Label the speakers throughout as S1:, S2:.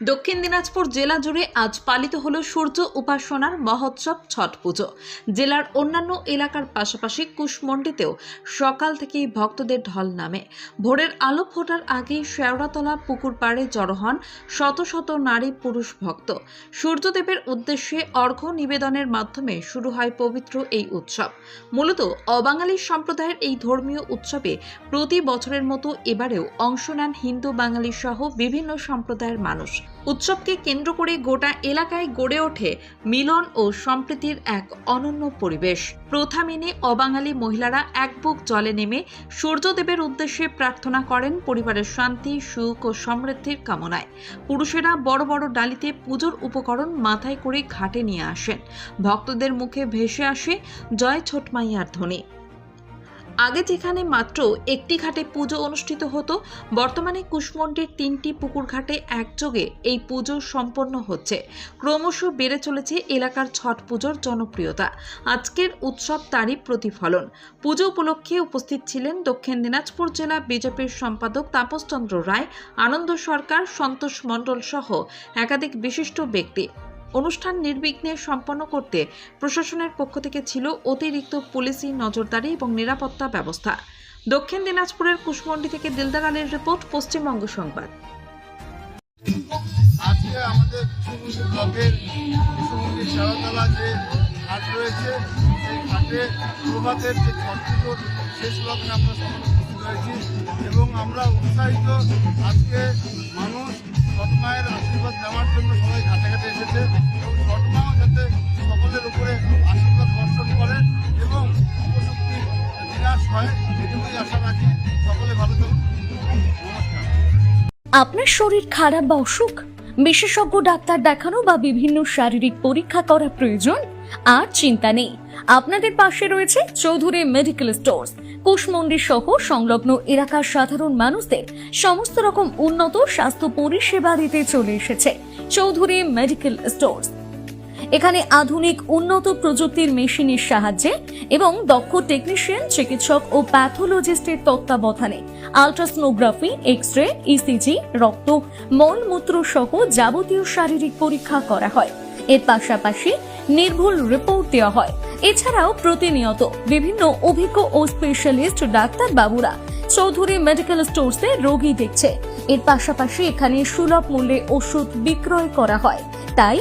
S1: দক্ষিণ দিনাজপুর জেলা জুড়ে আজ পালিত হলো সূর্য উপাসনার মহোৎসব ছট পুজো। জেলার অন্যান্য এলাকার পাশাপাশি কুশমন্ডিতেও সকাল থেকেই ভক্তদের ঢল নামে। ভোরের আলো ফোটার আগেই শেওড়াতলা পুকুর পাড়ে জড়ো হন শত শত নারী পুরুষ ভক্ত। সূর্যদেবের উদ্দেশ্যে অর্ঘ্য নিবেদনের মাধ্যমে শুরু হয় পবিত্র এই উৎসব। মূলত অবাঙালি সম্প্রদায়ের এই ধর্মীয় উৎসবে প্রতি বছরের মতো এবারেও অংশ নেন হিন্দু বাঙালি সহ বিভিন্ন সম্প্রদায়ের মানুষ। উৎসবকে কেন্দ্র করে গোটা এলাকায় গড়ে ওঠে মিলন ও সম্প্রীতির এক অনন্য পরিবেশ। প্রথা মেনে অবাঙালি মহিলারা এক বুক জলে নেমে সূর্যদেবের উদ্দেশ্যে প্রার্থনা করেন পরিবারের শান্তি, সুখ ও সমৃদ্ধির কামনায়। পুরুষেরা বড় বড় ডালিতে পুজোর উপকরণ মাথায় করে ঘাটে নিয়ে আসেন। ভক্তদের মুখে ভেসে আসে জয় ছোটমাইয়ার ধ্বনি। আগে যেখানে মাত্র একটি ঘাটে পুজো অনুষ্ঠিত হতো, বর্তমানে কুশমন্ডির তিনটি পুকুর ঘাটে একযোগে এই পুজো সম্পন্ন হচ্ছে। ক্রমশ বেড়ে চলেছে এলাকার ছট পুজোর জনপ্রিয়তা। আজকের উৎসব তারই প্রতিফলন। পুজো উপলক্ষে উপস্থিত ছিলেন দক্ষিণ দিনাজপুর জেলা বিজেপির সম্পাদক তাপসচন্দ্র রায়, আনন্দ সরকার, সন্তোষ মণ্ডল সহ একাধিক বিশিষ্ট ব্যক্তি। অনুষ্ঠান নির্বিঘ্নে সম্পন্ন করতে প্রশাসনের পক্ষ থেকে ছিল অতিরিক্ত পুলিশি নজরদারি এবং নিরাপত্তা ব্যবস্থা। দক্ষিণ দিনাজপুরের কুশমন্ডি থেকে দিলদার আলীর রিপোর্ট, পশ্চিমবঙ্গ সংবাদ।
S2: এবং আমরা উৎসাহিত আজকে মানুষ আশীর্বাদ নেওয়ার জন্য সবাই ঘাটে ঘাটে এসেছে এবং যাতে সকলের উপরে আশীর্বাদ বর্ষণ করেন এবং হয়, এটুকুই আশা রাখি। সকলে ভালো থাকুন।
S3: আপনার শরীর খারাপ বা অসুখ? বিশেষজ্ঞ ডাক্তার দেখানো বা বিভিন্ন শারীরিক পরীক্ষা করা প্রয়োজন? আর চিন্তা নেই। আপনাদের পাশে রয়েছে চৌধুরী মেডিকেল স্টোর্স। কুশমন্ডি সহ সংলগ্ন এলাকার সাধারণ মানুষদের সমস্ত রকম উন্নত স্বাস্থ্য পরিষেবা দিতে চলে এসেছে চৌধুরী মেডিকেল স্টোর্স। এখানে আধুনিক উন্নত প্রযুক্তির মেশিনের সাহায্যে এবং দক্ষ টেকনিশিয়ান, চিকিৎসক ও প্যাথোলজিস্টের তত্ত্বাবধানে আলট্রাসোনোগ্রাফি এক্স রে ইসিজি, রক্ত মলমূত্র সহ যাবতীয় শারীরিক পরীক্ষা করা হয়। এর পাশাপাশি নির্ভুল রিপোর্ট দেওয়া হয়। এছাড়াও প্রতিনিয়ত বিভিন্ন অভিজ্ঞ ও স্পেশালিস্ট ডাক্তার বাবুরা চৌধুরী মেডিকেল স্টোরসে রোগী দেখছে। এর পাশাপাশি এখানে সুলভ মূল্যে ওষুধ বিক্রয় করা হয়। তাই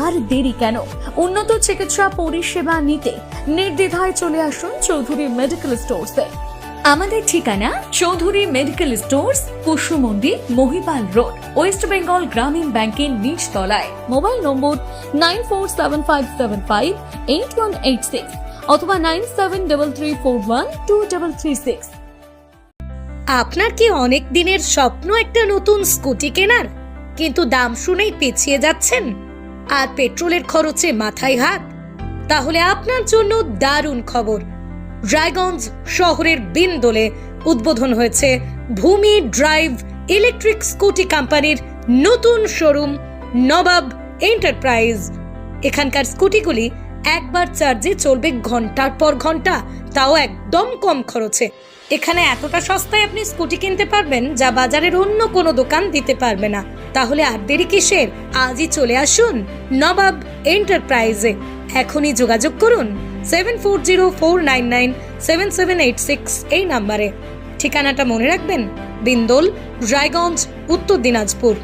S3: আর দেরি কেন? উন্নত চিকিৎসা পরিষেবা নিতে নির্দ্বিধায় চলে আসুন চৌধুরী মেডিকেল স্টোরসে আমাদের ঠিকানা Chowdhury medical stores Kushmandi Mahipal road, west Bengal Gramin ব্যাংকের নিচ তলায় mobile number nine four seven five seven five eight one eight six অথবা nine seven double three four one two double three six
S4: আপনার কি অনেক দিনের স্বপ্ন একটা নতুন স্কুটি কেনার? কিন্তু দাম শুনেই পিছিয়ে যাচ্ছেন? আর পেট্রোলের খরচে মাথায় হাত? তাহলে আপনার জন্য দারুণ খবর। রায়গঞ্জ শহরের বিন্দোলে উদ্বোধন হয়েছে ভূমি ড্রাইভ ইলেকট্রিক স্কুটি কোম্পানির নতুন শোরুম নবাব এন্টারপ্রাইজ। এখানকার স্কুটিগুলি একবার চার্জে চলবে ঘণ্টার পর ঘণ্টা, তাও একদম কম খরচে। এখানে এতটা সস্তায় আপনি স্কুটি কিনতে পারবেন যা বাজারের অন্য কোনো দোকান দিতে পারবে না। তাহলে আর দেরি কিসের? আজই চলে আসুন নবাব এন্টারপ্রাইজে। এখনই যোগাযোগ করুন। Seven four zero four nine nine seven seven eight six এই নাম্বারে। ঠিকানাটা মনে রাখবেন? বিন্দোল, রায়গঞ্জ, উত্তর দিনাজপুর।